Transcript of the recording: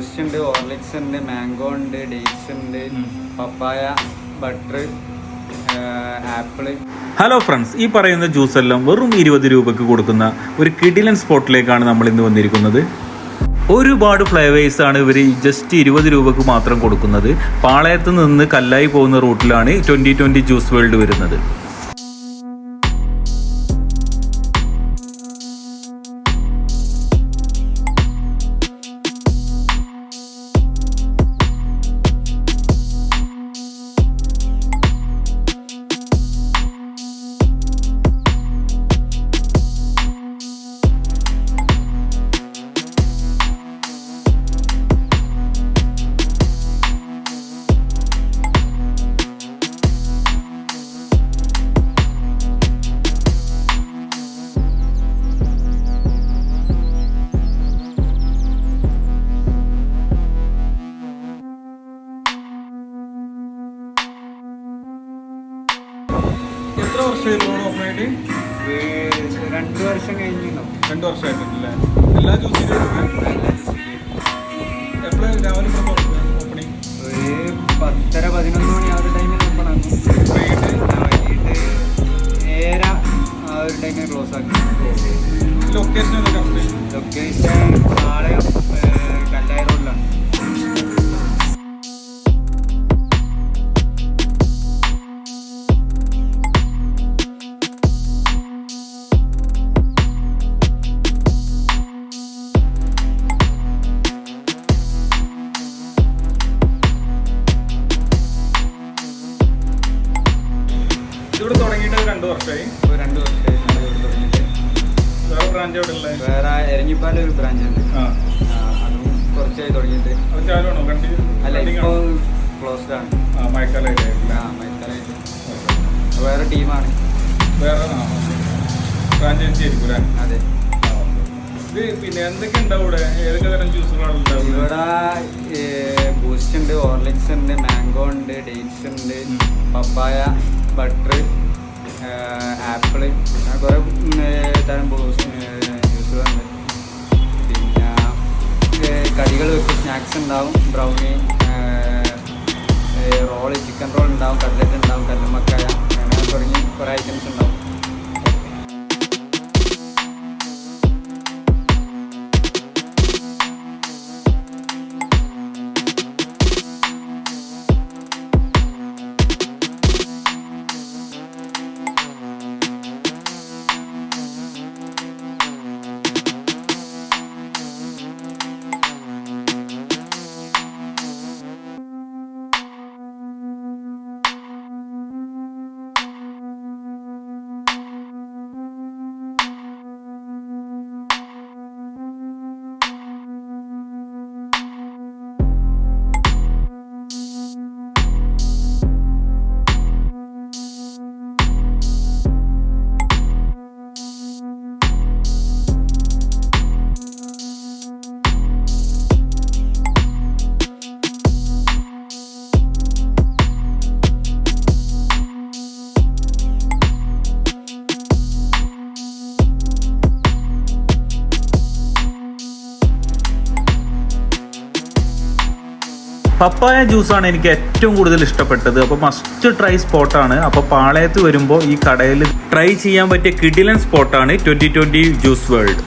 Boost ഉണ്ട് Horlicks ഉണ്ട് mango ഉണ്ട് ഡേറ്റ്സ് ഉണ്ട് പപ്പായ ബട്ടർ ആപ്പിൾ. ഹലോ ഫ്രണ്ട്സ് ഈ പറയുന്ന ജ്യൂസ് എല്ലാം വെറും ഇരുപത് രൂപയ്ക്ക് കൊടുക്കുന്ന ഒരു കിടിലൻ സ്പോട്ടിലേക്കാണ് നമ്മൾ ഇന്ന് വന്നിരിക്കുന്നത്. ഒരുപാട് ഫ്ലേവേഴ്സ് ആണ് ഇവർ ജസ്റ്റ് ഇരുപത് രൂപയ്ക്ക് മാത്രം കൊടുക്കുന്നത്. പാളയത്ത് നിന്ന് കല്ലായി പോകുന്ന റൂട്ടിലാണ് ട്വന്റി ട്വന്റി ജ്യൂസ് വേൾഡ് വരുന്നത്. എത്ര ഓപ്പൺ ആയിട്ട് രണ്ടു വർഷം കഴിഞ്ഞിട്ടുണ്ടാവും രണ്ട് വർഷമായിട്ടുണ്ടല്ലേ? എല്ലാ ജ്യൂസിലും ഇതിവിടെ തുടങ്ങിയിട്ട് രണ്ട് വർഷമായി. ഇപ്പോൾ രണ്ട് വർഷമായി ഇവിടെ തുടങ്ങിയിട്ട്. വേറെ ബ്രാഞ്ച് എവിടെ ഉള്ളത്? വേറെ എരഞ്ഞിപ്പാല ഒരു ബ്രാഞ്ച് ഉണ്ട്. ആ. അതും കുറച്ചായി തുടങ്ങിയിട്ട്. അത് ചാലുവാണോ? കണ്ടി അല്ല ഇപ്പോൾ ക്ലോസ്ഡ് ആണ്? ആ മഴക്കാലമായിട്ട് ആ വേറെ ടീമാണ്. വേറെ ബ്രാഞ്ച് ഫ്രാഞ്ചൈസി ആയിരിക്കും അല്ലേ? അതെ. ഇത് പിന്നെ എന്തൊക്കെ ഉണ്ടാവും ഇവിടെ? ഏതൊക്കെ തരം ജ്യൂസുകളാണ് ഇവിടെ ബൂസ്റ്റ് ഉണ്ട് ഓർലിക്സ് ഉണ്ട് മാംഗോ ഉണ്ട് ഡേറ്റ്സ് ഉണ്ട്. പപ്പായ ബട്ടർ ആപ്പിൾ അങ്ങനെ കുറേ തരം ബോസ് ജ്യൂസുകളുണ്ട് പിന്നെ കടികൾ വെക്കും സ്നാക്സ് ഉണ്ടാവും ബ്രൗണി റോൾ ചിക്കൻ റോൾ ഉണ്ടാവും കട്ലറ്റ് ഉണ്ടാവും കല്ലുമക്കായ പപ്പായ ജ്യൂസാണ് എനിക്ക് ഏറ്റവും കൂടുതൽ ഇഷ്ടപ്പെട്ടത്. അപ്പോൾ മസ്റ്റ് ട്രൈ സ്പോട്ടാണ് അപ്പോൾ പാളയത്ത് വരുമ്പോൾ ഈ കടയിൽ ട്രൈ ചെയ്യാൻ പറ്റിയ കിഡിലൻ സ്പോട്ടാണ് ട്വന്റി ട്വന്റി ജ്യൂസ് വേൾഡ്